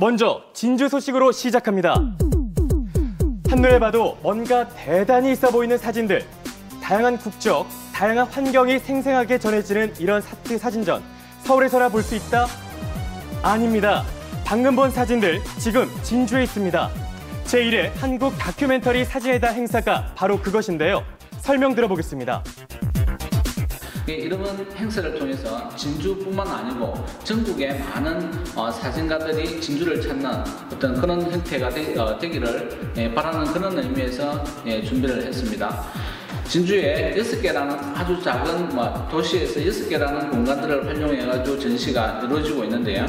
먼저 진주 소식으로 시작합니다. 한눈에 봐도 뭔가 대단히 있어 보이는 사진들. 다양한 국적, 다양한 환경이 생생하게 전해지는 이런 사트 사진전. 서울에서나 볼 수 있다? 아닙니다. 방금 본 사진들 지금 진주에 있습니다. 제1회 한국 다큐멘터리 사진의 달 행사가 바로 그것인데요. 설명 들어보겠습니다. 예, 이런 행사를 통해서 진주뿐만 아니고 전국의 많은 어, 사진가들이 진주를 찾는 어떤 그런 형태가 되, 어, 되기를 예, 바라는 그런 의미에서 예, 준비를 했습니다. 진주에 여섯 개라는 아주 작은 뭐, 도시에서 여섯 개라는 공간들을 활용해 가지고 전시가 이루어지고 있는데요.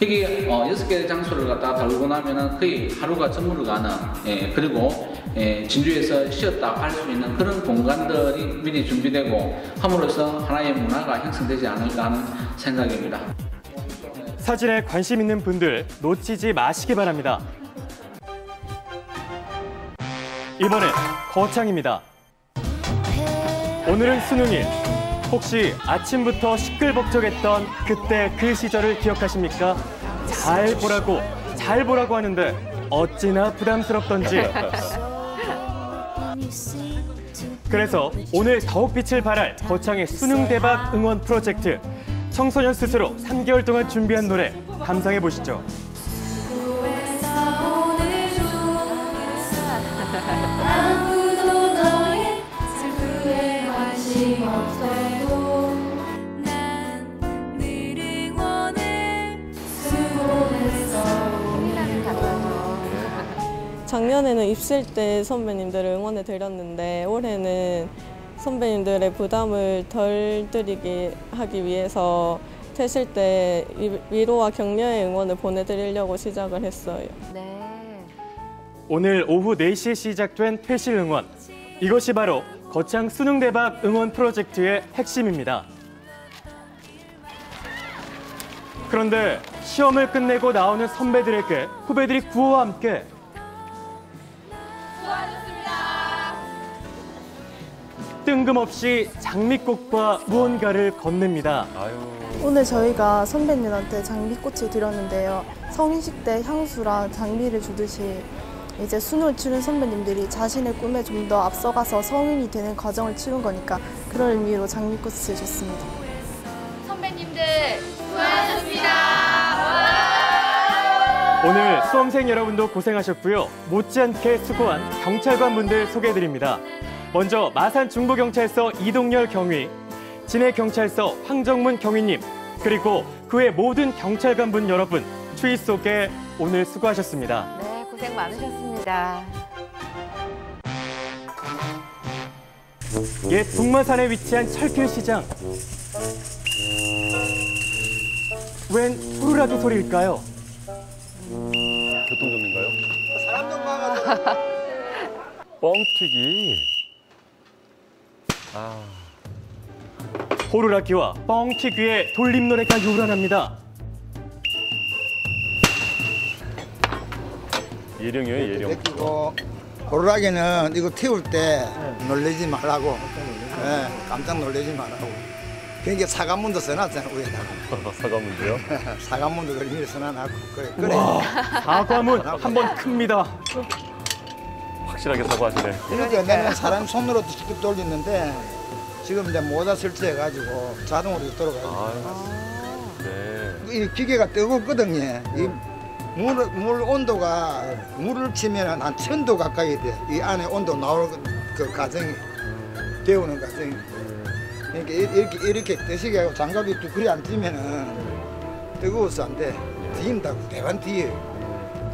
여기 어, 여섯 개의 장소를 갖다가 다루고 나면은 거의 하루가 저물어 가는 예, 그리고 예, 진주에서 쉬었다 할 수 있는 그런 공간들이 미리 준비되고 함으로써 하나의 문화가 형성되지 않을까 하는 생각입니다. 사진에 관심 있는 분들 놓치지 마시기 바랍니다. 이번엔 거창입니다. 오늘은 수능일. 혹시 아침부터 시끌벅적했던 그때 그 시절을 기억하십니까? 잘 보라고, 잘 보라고 하는데 어찌나 부담스럽던지. 그래서 오늘 더욱 빛을 발할 거창의 수능 대박 응원 프로젝트. 청소년 스스로 3개월 동안 준비한 노래 감상해 보시죠. 아무도 너의 슬픔에 관심 없어 작년에는 입실 때 선배님들을 응원해 드렸는데 올해는 선배님들의 부담을 덜 드리게 하기 위해서 퇴실 때 위- 위로와 격려의 응원을 보내드리려고 시작을 했어요. 네. 오늘 오후 4시에 시작된 퇴실 응원. 이것이 바로 거창 수능 대박 응원 프로젝트의 핵심입니다. 그런데 시험을 끝내고 나오는 선배들에게 후배들이 구호와 함께 뜬금없이 장미꽃과 무언가를 건넵니다. 오늘 저희가 선배님한테 장미꽃을 드렸는데요. 성인식 때 향수랑 장미를 주듯이 이제 수능을 치른 선배님들이 자신의 꿈에 좀 더 앞서가서 성인이 되는 과정을 치른 거니까 그런 의미로 장미꽃을 줬습니다. 선배님들 수고하셨습니다. 오늘 수험생 여러분도 고생하셨고요. 못지않게 수고한 경찰관 분들 소개해드립니다. 먼저 마산 중부경찰서 이동열 경위, 진해경찰서 황정문 경위님, 그리고 그외 모든 경찰관 분 여러분 추위 속에 오늘 수고하셨습니다. 네, 고생 많으셨습니다. 옛 북마산에 위치한 철길 시장. 웬 후루라기 소리일까요? 교통정리인가요? 뻥튀기. 아, 호루라기와 뻥튀기의 돌림 노래가 요란합니다. 예령이에요, 예령. 그리고 호루라기는 이거 태울 때 놀래지 말라고. 예, 깜짝 놀래지 말라고. 그러니까 사과문도 써놨잖아 위에다가. 사과문제요? 사과문도 그림을 써놔놨고 그래 그래. 사과문 한 번 큽니다. 확실하게 사과하시네. 이렇게 내는 사람 손으로 직접 돌리는데 지금 이제 모자 설치해가지고 자동으로 돌아가요. 아, 네. 이 기계가 뜨겁거든요. 이 물, 물 온도가 물을 치면 한 천도 가까이 돼. 이 안에 온도 나올 그- 그 과정이 데우는 과정이. 그러니까 이- 이렇게 이렇게 뜨시게 하고 장갑이 또 그리 안 뛰면은 뜨거워서 안 돼. 뒤인다고 대반 뒤에.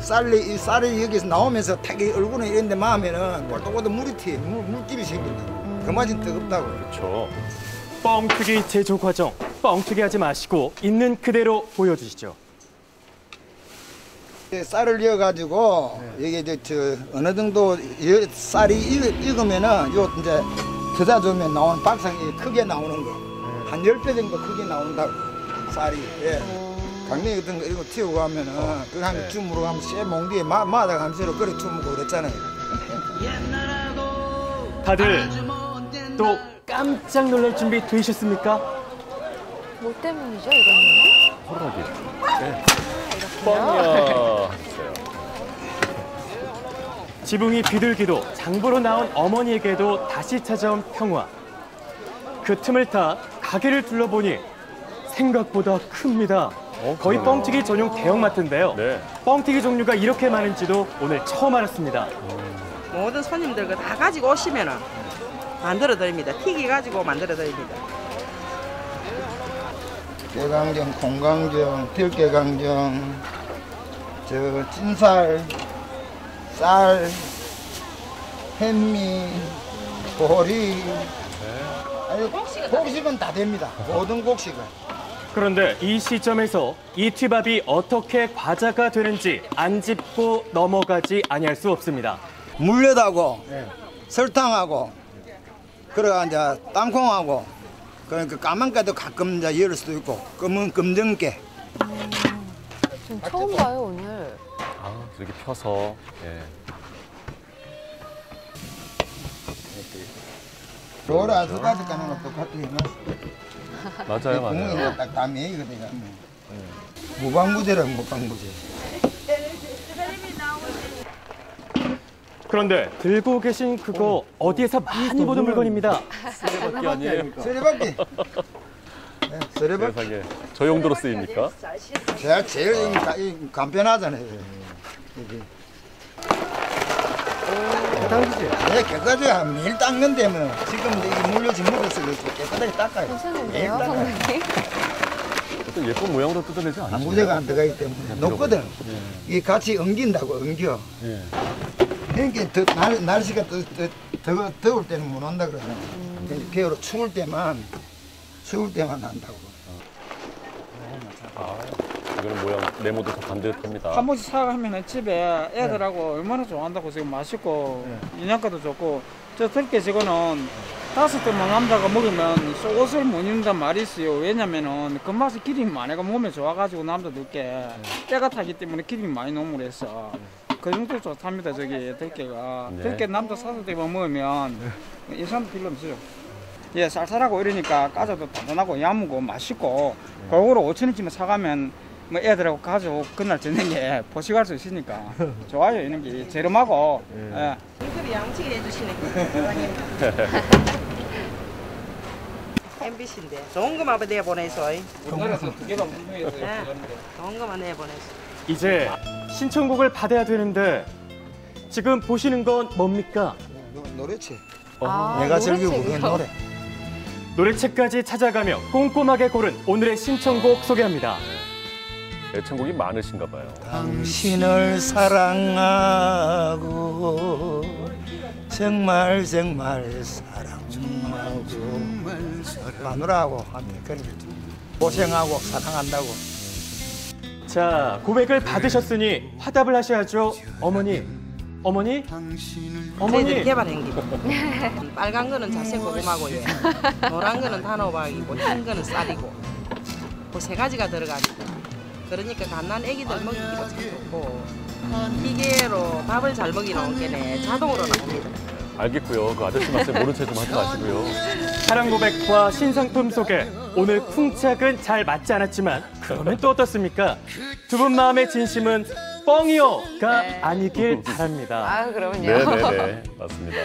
쌀이 이 쌀이 여기서 나오면서 타기 얼굴에 이런 데 마면은 볼떡볼떡 물이 튀, 물 물길이 생긴다. 그 맛이 뜨겁다고. 그렇죠. 뻥튀기 제조 과정 뻥튀기 하지 마시고 있는 그대로 보여주시죠. 이제 쌀을 이어가지고 이게 이제 저 어느 정도 이- 쌀이 익- 익으면은 요 이제 겨자 주면 나온 박상이 크게 나오는 거 한 열 배 정도 크게 나온다고 쌀이 예. 강냉이 같은 거 이거 튀우고 하면은 그거 한 줌으로 하면 쇠 몽디에 마, 마다 감시로 끓여 튀우고 그랬잖아요 다들 또 깜짝 놀랄 준비 되셨습니까? 뭐 때문이죠, 이거는? 호루라기. 뻥이야. 하셨어요. 지붕이 비둘기도 장보러 나온 어머니에게도 다시 찾아온 평화. 그 틈을 타 가게를 둘러보니 생각보다 큽니다. 어, 거의 그래요? 뻥튀기 전용 대형마트인데요. 네. 뻥튀기 종류가 이렇게 많은지도 오늘 처음 알았습니다. 모든 손님들 그다 가지고 오시면 은 만들어 드립니다. 튀기 가지고 만들어 드립니다. 깨강정, 콩강정, 들깨강정, 저 찐살, 쌀, 햄미, 보리. 아니, 곡식은 다 됩니다. 모든 곡식은. 그런데 이 시점에서 이 튀밥이 어떻게 과자가 되는지 안 짚고 넘어가지 아니할 수 없습니다. 물엿하고 설탕하고 그래가 이제 땅콩하고 그러니까 까만 깨도 가끔 이제 열 수도 있고 검은 검정깨 전 처음 봐요, 오늘. 아, 이렇게 펴서. 예. 로라 두 가지 까는 거 똑같이 해놨어. 맞아요, 맞아요. 딱 담이 이거든요. 무방부제라 무방부제. 그런데 들고 계신 그거 어 디에서 많이 보던 물건입니다. 쓰레받기 아니에요? 쓰레받기. 네, 쓰레받기. 세상에. 저 용도로 쓰입니까? 제가 제일 이 간편하잖아요. 이게. 깨끗하지? 네, 깨끗하죠. 매일 닦는 데면 지금 이 묻어서 그렇지 깨끗하게 닦아요. 괜찮은데요. 선배님? 어떤 예쁜 모양으로 뜯어내지 않으시죠? 방부제가 안 들어가기 때문에 녹거든. 이게 같이 엉긴다고 엉겨. 예. 그러니까 더, 날, 날씨가 더, 더, 더, 더울 때는 못 온다 그러잖아. 겨울 추울 때만 추울 때만 한다고. 아, 이거는 모양 네모도 더 반듯합니다. 한 번씩 사가면 집에 애들하고 얼마나 좋아한다고 지금 맛있고 영양가도 좋고. 저 들깨 저거는 다섯 대만 남자가 먹으면 속옷을 못 입는단 말이 있어요 왜냐면은 그 맛이 기름이 많아가 몸에 좋아가지고 남자들께 때가 타기 때문에 기름이 많이 너무 해서 그 정도 좋답니다 저기 들깨가. 네. 들깨 남자 다섯 대만 먹으면 인상도 필요 없어요. 예 쌀쌀하고 이러니까 까져도 단단하고 야무고 맛있고 골고루 5천 원쯤에 사가면 뭐 애들하고 가지고 그날 저녁에 보식할 수 있으니까 좋아요 이런 게 저렴하고 예. 인터뷰 양치기 해주시네. MBC인데 좋은 것만 내보내서. 우리나라에서 두 개가 운동해서 네. 좋은 것만 내보내서. 이제 신청곡을 받아야 되는데 지금 보시는 건 뭡니까? 노- 노래책. 아, 내가 즐기고? 부르는 노래. 노래책까지 찾아가며 꼼꼼하게 고른 오늘의 신청곡 소개합니다. 애창곡이 많으신가 봐요. 당신을 사랑하고 정말 정말 사랑하고 마누라하고 그래 고생하고 사랑한다고 자, 고백을 받으셨으니 화답을 하셔야죠. 어머니, 어머니, 어머니. 개발한 게. 빨간 거는 자색 고구마고 예. 노란 거는 단호박이고 흰 거는 쌀이고 그 세 가지가 들어가지고 그러니까 갓난 애기들 먹이기도 참 좋고 기계로 밥을 잘 먹이는 게네 자동으로 나옵니다. 알겠고요. 그 아저씨 말씀 모른 채 좀 하지 마시고요. 사랑 고백과 신상품 소개. 오늘 쿵짝은 잘 맞지 않았지만 그러면 또 어떻습니까? 두 분 마음의 진심은 뻥이요가 네. 아니길 바랍니다. 아, 그럼요. 네네네. 맞습니다.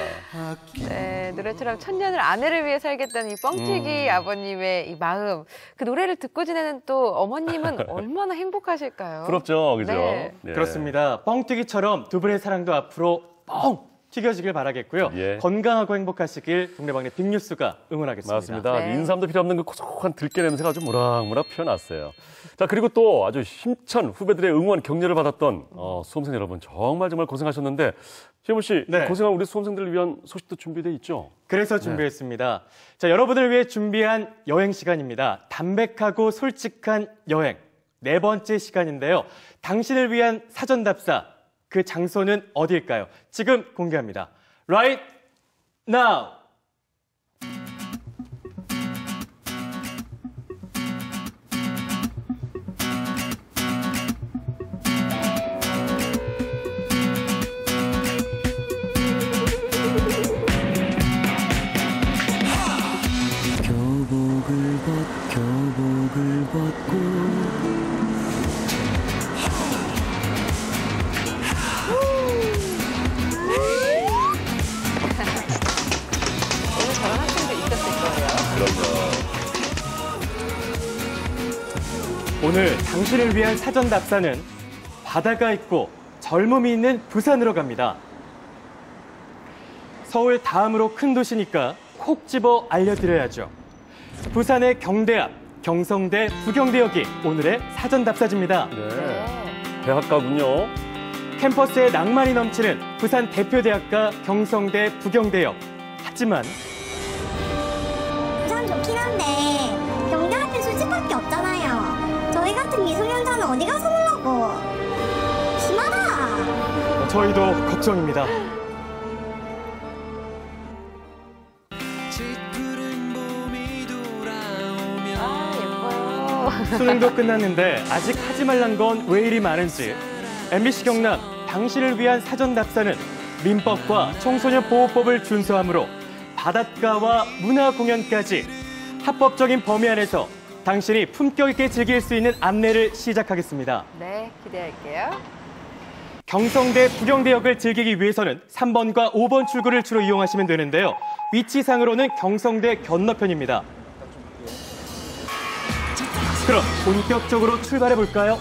네, 노래처럼 천년을 아내를 위해 살겠다는 이 뻥튀기 음. 아버님의 이 마음. 그 노래를 듣고 지내는 또 어머님은 얼마나 행복하실까요? 부럽죠, 그죠? 네. 네. 그렇습니다. 뻥튀기처럼 두 분의 사랑도 앞으로 뻥 튀겨지길 바라겠고요. 예. 건강하고 행복하시길 동네방네 빅뉴스가 응원하겠습니다. 맞습니다. 네. 인삼도 필요 없는 그 고소한 들깨 냄새가 아주 무락무락 피어났어요. 자, 그리고 또 아주 힘찬 후배들의 응원 격려를 받았던 어, 수험생 여러분 정말 정말 고생하셨는데 최무 씨 네. 고생한 우리 수험생들을 위한 소식도 준비돼 있죠? 그래서 준비했습니다. 자, 여러분을 위해 준비한 여행 시간입니다. 담백하고 솔직한 여행. 네 번째 시간인데요. 당신을 위한 사전 답사. 그 장소는 어디일까요? 지금 공개합니다. Right now. 오늘 당신을 위한 사전 답사는 바다가 있고 젊음이 있는 부산으로 갑니다. 서울 다음으로 큰 도시니까 콕 집어 알려드려야죠. 부산의 경대 앞 경성대 부경대역이 오늘의 사전 답사지입니다. 네. 대학가군요. 캠퍼스에 낭만이 넘치는 부산 대표 대학가 경성대 부경대역. 하지만 부산 좋긴 한데 저희 같은 미소년자는 어디 가서 놀라고? 심하다. 저희도 걱정입니다. 아. 수능도 끝났는데 아직 하지 말란 건 왜 이리 많은지 MBC 경남 당신을 위한 사전 답사는 민법과 청소년 보호법을 준수함으로 바닷가와 문화 공연까지 합법적인 범위 안에서 당신이 품격 있게 즐길 수 있는 안내를 시작하겠습니다. 네, 기대할게요. 경성대 부경대역을 즐기기 위해서는 3번과 5번 출구를 주로 이용하시면 되는데요. 위치상으로는 경성대 건너편입니다. 그럼 본격적으로 출발해 볼까요?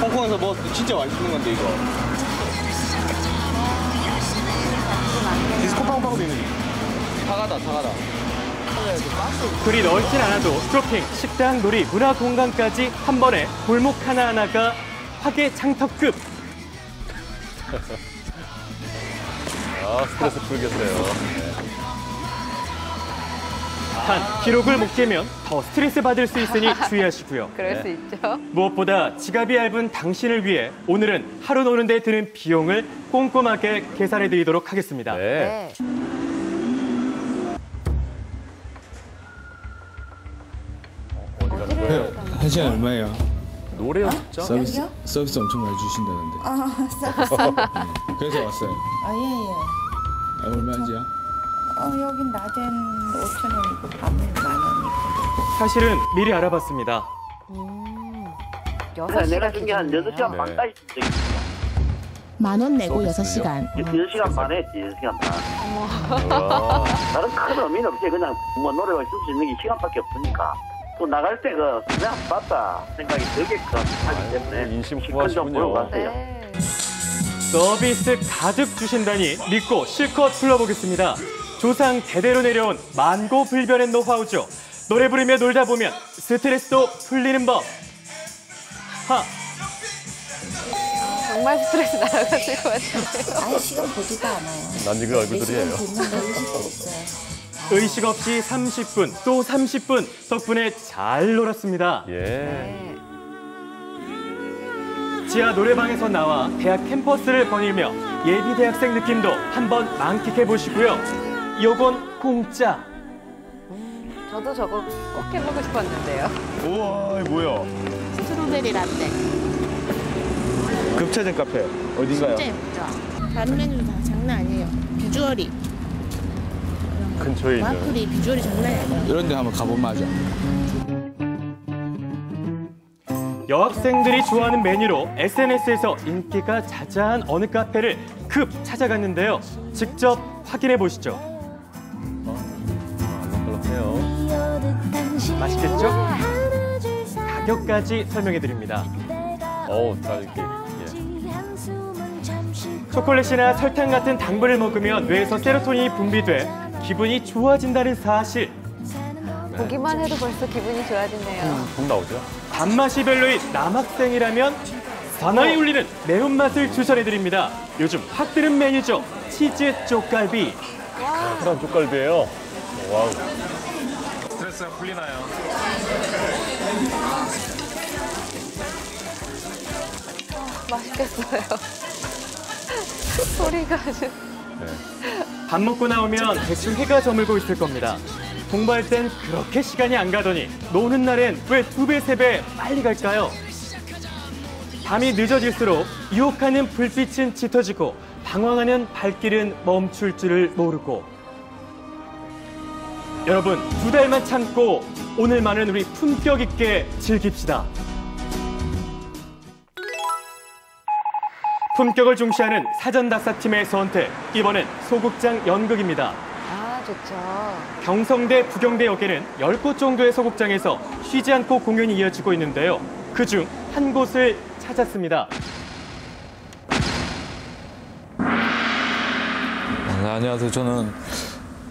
홍콩에서 뭐 진짜 맛있는 건데 이거. 디스코 팡팡도 있는 사과다 사과다. 그리 넓진 않아도 쇼핑, 식당, 놀이, 문화 공간까지 한 번에 골목 하나하나가 화개장터급. 아, 스트레스 풀겠어요. 단 기록을 못 깨면 더 스트레스 받을 수 있으니 주의하시고요. 그럴 수 있죠. 무엇보다 지갑이 얇은 당신을 위해 오늘은 하루 노는 데 드는 비용을 꼼꼼하게 계산해 드리도록 하겠습니다. 네. 네. 한 시간 얼마예요? 노래 연습장? 서비스 서비스 엄청 많이 주신다는데. 아, 서비스. 네, 그래서 왔어요. 아, 예, 예. 아, 얼마지요? 어, 여긴 낮엔 5천 원이고 밤엔 만 원이고. 사실은 미리 알아봤습니다. 여섯 시가 준 게 한 6시간 네. 반까지 만원 내고 서비스요? 6시간. 6시간 반에 했지 6시간 반 와. 다른 큰 의미는 없지 그냥 뭐 노래가 있을 수 있는 게 시간밖에 없으니까 또 나갈 때그 그냥 봤다 생각이 들게끔 하기 때문에 인심 실컷 좀 보러. 가세요 네. 서비스 가득 주신다니 믿고 실컷 불러보겠습니다. 조상 대대로 내려온 만고 불변의 노하우죠. 노래 부르며 놀다 보면 스트레스도 풀리는 법. 하, 정말 스트레스 날아가실 것 같은데요. 아예 시간 보지도 않아요. 난지그 얼굴들이에요. 의식 없이 30분, 또 30분 덕분에 잘 놀았습니다. 예. 네. 지하 노래방에서 나와 대학 캠퍼스를 거닐며 예비 대학생 느낌도 한번 만끽해 보시고요. 요건 공짜. 저도 저거 꼭 해보고 싶었는데요. 우와 이거 뭐야? 스트로베리 라떼. 급차전 카페 어딘가요? 진짜 예쁘죠? 다른 메뉴 다 장난 아니에요. 비주얼이. 근처에 있는. 와플이 비주얼이 장난이 아니에요. 이런 데 한번 가보면 하죠. 여학생들이 좋아하는 메뉴로 SNS에서 인기가 자자한 어느 카페를 급 찾아갔는데요. 직접 확인해 보시죠. 알록달록해요. 맛있겠죠? 가격까지 설명해 드립니다. 어우, 다 이렇게. 예. 초콜릿이나 설탕 같은 당분을 먹으면 뇌에서 세로토닌이 분비돼 기분이 좋아진다는 사실. 보기만 해도 벌써 기분이 좋아지네요. 돈 나오죠? 단맛이 별로인 남학생이라면 사나이 울리는 매운맛을 추천해 드립니다. 요즘 확 뜨는 메뉴죠. 치즈 쪽갈비. 그런 쪽갈비예요. 와우. 스트레스가 풀리나요? 맛있겠어요. 소리가 아주. 밥 먹고 나오면 대충 해가 저물고 있을 겁니다. 공부할 땐 그렇게 시간이 안 가더니 노는 날엔 왜 두 배, 세 배 빨리 갈까요? 밤이 늦어질수록 유혹하는 불빛은 짙어지고 방황하는 발길은 멈출 줄을 모르고 여러분 두 달만 참고 오늘만은 우리 품격 있게 즐깁시다. 품격을 중시하는 사전 답사팀의 선택 이번엔 소극장 연극입니다. 아, 좋죠. 경성대 부경대역에는 10곳 정도의 소극장에서 쉬지 않고 공연이 이어지고 있는데요. 그 중 한 곳을 찾았습니다. 네, 안녕하세요. 저는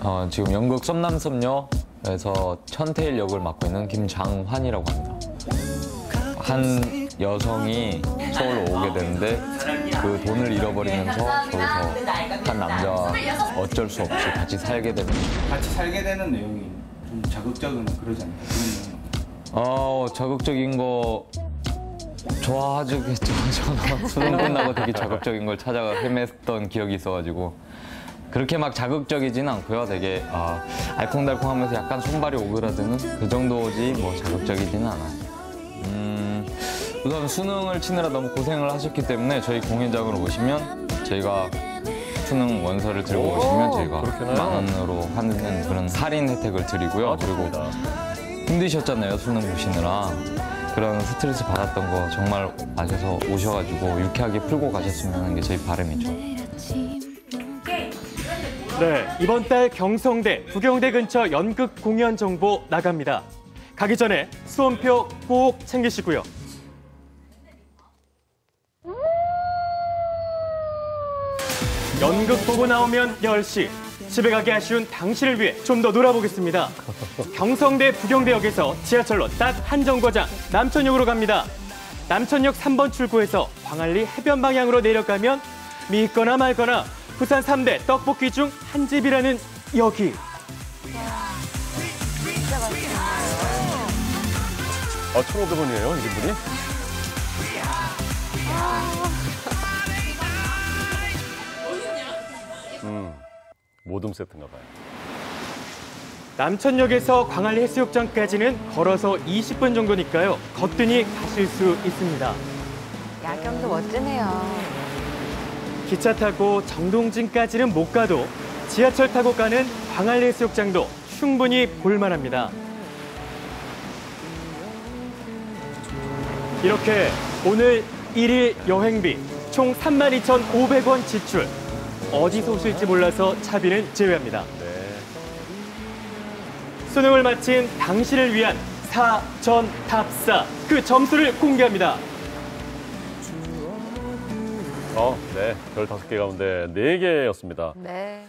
어, 지금 연극 썸남썸녀에서 천태일 역을 맡고 있는 김장환이라고 합니다. 한 여성이 서울로 오게 되는데 그 돈을 잃어버리면서 거기서 한 남자와 어쩔 수 없이 같이 살게 됩니다. 같이 살게 되는 내용이 좀 자극적인 그러지 않나요? 어, 자극적인 거 좋아하겠죠. 저는 수능 끝나고 되게 자극적인 걸 찾아가 헤맸던 기억이 있어가지고 그렇게 막 자극적이진 않고요. 되게 아, 알콩달콩하면서 약간 손발이 오그라드는 그 정도지 뭐 자극적이지는 않아요. 음, 우선 수능을 치느라 너무 고생을 하셨기 때문에 저희 공연장으로 오시면 저희가 수능 원서를 들고 오, 오시면 저희가. 만 원으로 하는 그런 할인 혜택을 드리고요. 그리고 힘드셨잖아요 수능 보시느라 그런 스트레스 받았던 거 정말 아셔서 오셔가지고 유쾌하게 풀고 가셨으면 하는 게 저희 바람이죠. 네, 이번 달 경성대, 부경대 근처 연극 공연 정보 나갑니다. 가기 전에 수험표 꼭 챙기시고요. 연극 보고 나오면 10시. 집에 가기 아쉬운 당신을 위해 좀 더 놀아보겠습니다. 경성대 부경대역에서 지하철로 딱 한 정거장 남천역으로 갑니다. 남천역 3번 출구에서 광안리 해변 방향으로 내려가면 믿거나 말거나 부산 3대 떡볶이 중 한 집이라는 여기. 아, 1,500원이에요, 이 분이? 모둠 세트인가 봐요. 남천역에서 광안리 해수욕장까지는 걸어서 20분 정도니까요. 거뜬히 가실 수 있습니다. 야경도 멋지네요. 기차 타고 정동진까지는 못 가도 지하철 타고 가는 광안리 해수욕장도 충분히 볼만합니다. 이렇게 오늘 일일 여행비 총 32,500원 지출. 어디서 오실지 몰라서 차비는 제외합니다. 수능을 마친 당신을 위한 사전 답사 그 점수를 공개합니다. 어, 네. 별 다섯 개 가운데 네 개였습니다. 네.